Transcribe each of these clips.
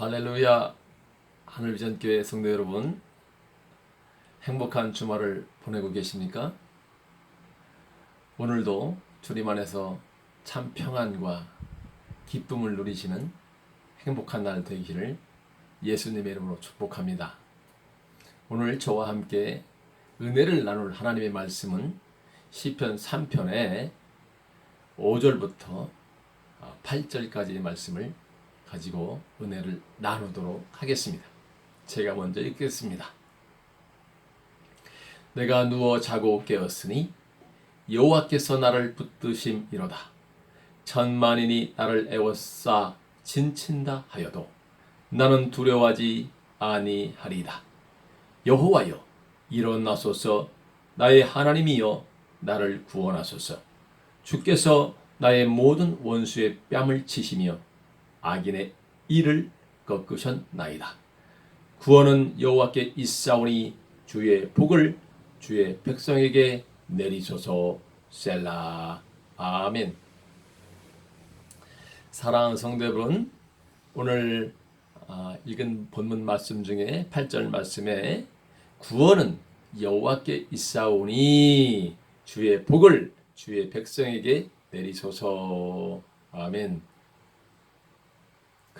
할렐루야 하늘비전교회 성도 여러분 행복한 주말을 보내고 계십니까? 오늘도 주님 안에서 참 평안과 기쁨을 누리시는 행복한 날 되기를 예수님의 이름으로 축복합니다. 오늘 저와 함께 은혜를 나눌 하나님의 말씀은 시편 3편의 5절부터 8절까지의 말씀을 가지고 은혜를 나누도록 하겠습니다. 제가 먼저 읽겠습니다. 내가 누워 자고 깨었으니 여호와께서 나를 붙드심이로다. 천만인이 나를 애워싸 진친다 하여도 나는 두려워하지 아니하리이다. 여호와여 일어나소서 나의 하나님이여 나를 구원하소서 주께서 나의 모든 원수의 뺨을 치시며 악인의 이를 꺾으셨나이다. 구원은 여호와께 있사오니 주의 복을 주의 백성에게 내리소서 셀라 아멘. 성도 여러분, 오늘 아, 읽은 본문 말씀 중에 8절 말씀에 구원은 여호와께 있사오니 주의 복을 주의 백성에게 내리소서 아멘.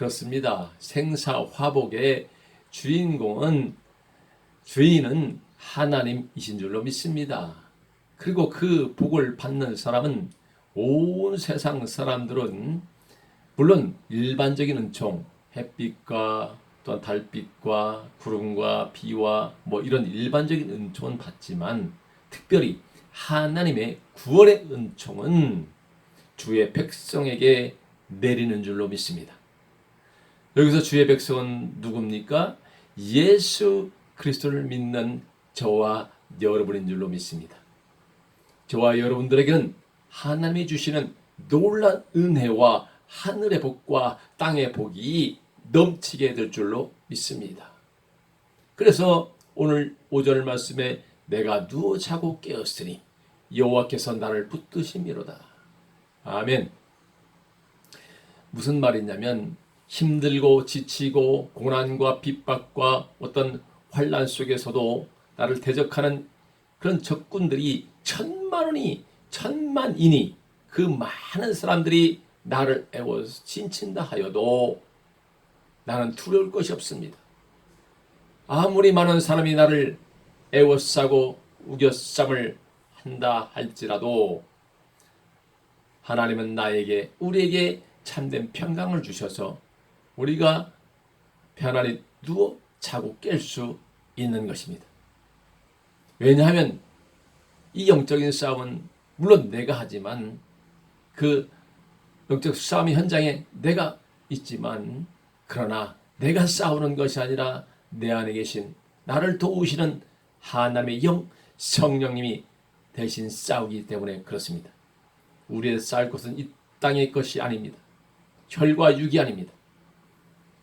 그렇습니다. 생사 화복의 주인공은 주인은 하나님이신 줄로 믿습니다. 그리고 그 복을 받는 사람은 온 세상 사람들은 물론 일반적인 은총, 햇빛과 또한 달빛과 구름과 비와 뭐 이런 일반적인 은총은 받지만 특별히 하나님의 구원의 은총은 주의 백성에게 내리는 줄로 믿습니다. 여기서 주의 백성은 누굽니까? 예수 그리스도를 믿는 저와 여러분인 줄로 믿습니다. 저와 여러분들에게는 하나님이 주시는 놀란 은혜와 하늘의 복과 땅의 복이 넘치게 될 줄로 믿습니다. 그래서 오늘 5절 말씀에 내가 누워 자고 깨었으니 여호와께서 나를 붙드심이로다. 아멘. 무슨 말이냐면 힘들고 지치고 고난과 핍박과 어떤 환란 속에서도 나를 대적하는 그런 적군들이 천만 원이 천만인이 그 많은 사람들이 나를 애워 진친다 하여도 나는 두려울 것이 없습니다. 아무리 많은 사람이 나를 애워싸고 우겨쌈을 한다 할지라도 하나님은 나에게 우리에게 참된 평강을 주셔서 우리가 편안히 누워 자고 깰 수 있는 것입니다. 왜냐하면 이 영적인 싸움은 물론 내가 하지만 그 영적 싸움의 현장에 내가 있지만 그러나 내가 싸우는 것이 아니라 내 안에 계신 나를 도우시는 하나님의 영 성령님이 대신 싸우기 때문에 그렇습니다. 우리의 싸울 것은 이 땅의 것이 아닙니다. 혈과 육이 아닙니다.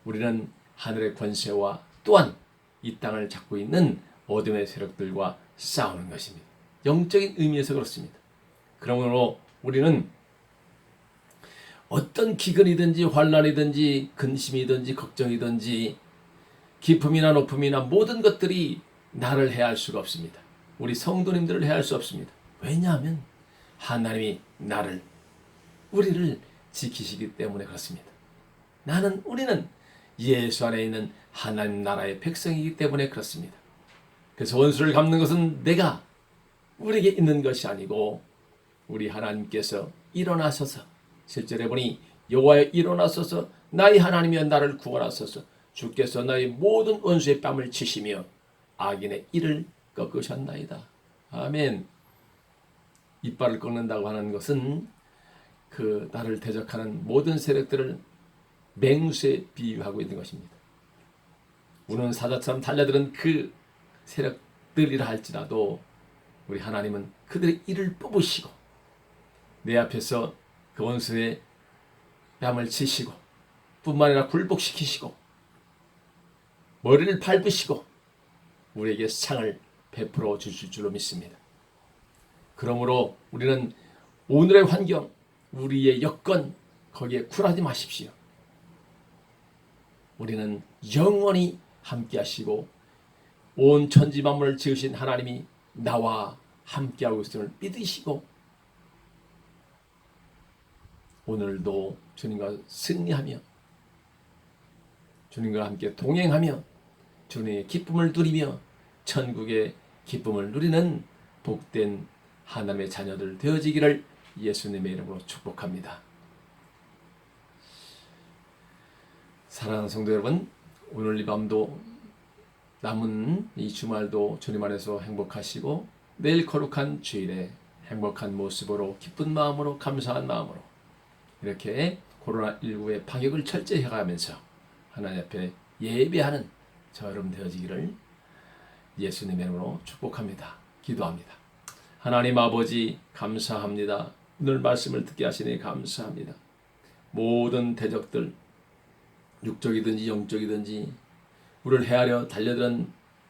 우리는 하늘의 권세와 또한 이 땅을 잡고 있는 어둠의 세력들과 싸우는 것입니다. 영적인 의미에서 그렇습니다. 그러므로 우리는 어떤 기근이든지 환란이든지 근심이든지 걱정이든지 기품이나 높음이나 모든 것들이 나를 해할 수가 없습니다. 우리 성도님들을 해할 수 없습니다. 왜냐하면 하나님이 나를 우리를 지키시기 때문에 그렇습니다. 나는 우리는 예수 안에 있는 하나님 나라의 백성이기 때문에 그렇습니다. 그래서 원수를 갚는 것은 내가 우리에게 있는 것이 아니고 우리 하나님께서 일어나셔서 실제로 보니 여호와여 일어나소서 나의 하나님이여 나를 구원하소서 주께서 나의 모든 원수의 뺨을 치시며 악인의 이를 꺾으셨나이다. 아멘. 이빨을 꺾는다고 하는 것은 그 나를 대적하는 모든 세력들을 맹수에 비유하고 있는 것입니다. 우는 사자처럼 달려드는 그 세력들이라 할지라도 우리 하나님은 그들의 이를 뽑으시고 내 앞에서 그 원수의 뺨을 치시고 뿐만 아니라 굴복시키시고 머리를 밟으시고 우리에게 상을 베풀어 주실 줄로 믿습니다. 그러므로 우리는 오늘의 환경, 우리의 여건 거기에 굴하지 마십시오. 우리는 영원히 함께 하시고 온 천지 만물을 지으신 하나님이 나와 함께하고 있음을 믿으시고 오늘도 주님과 승리하며 주님과 함께 동행하며 주님의 기쁨을 누리며 천국의 기쁨을 누리는 복된 하나님의 자녀들 되어지기를 예수님의 이름으로 축복합니다. 사랑하는 성도 여러분, 오늘 이 밤도 남은 이 주말도 주님 안에서 행복하시고 내일 거룩한 주일에 행복한 모습으로 기쁜 마음으로 감사한 마음으로 이렇게 코로나19의 방역을 철저히 해가면서 하나님 앞에 예배하는 저 여러분 되어지기를 예수님의 이름으로 축복합니다. 기도합니다. 하나님 아버지 감사합니다. 오늘 말씀을 듣게 하시니 감사합니다. 모든 대적들 육적이든지 영적이든지 우리를 헤아려 달려드는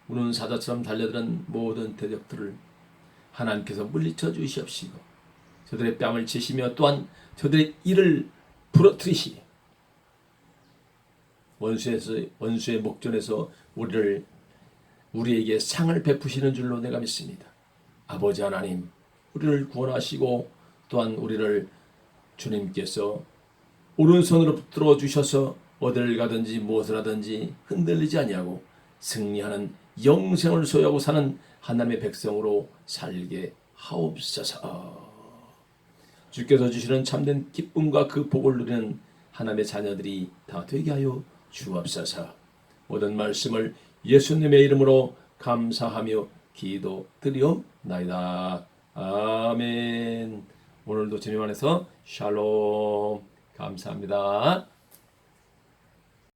우는 사자처럼 달려드는 모든 대적들을 하나님께서 물리쳐 주시옵시고 저들의 뺨을 치시며 또한 저들의 이를 부러뜨리시니 원수에서 원수의 목전에서 우리를 우리에게 상을 베푸시는 줄로 내가 믿습니다. 아버지 하나님, 우리를 구원하시고 또한 우리를 주님께서 오른손으로 붙들어 주셔서 어딜 가든지 무엇을 하든지 흔들리지 아니하고 승리하는 영생을 소유하고 사는 하나님의 백성으로 살게 하옵소서. 주께서 주시는 참된 기쁨과 그 복을 누리는 하나님의 자녀들이 다 되게 하여 주옵소서. 모든 말씀을 예수님의 이름으로 감사하며 기도드리옵나이다. 아멘. 오늘도 주님 안에서 샬롬. 감사합니다.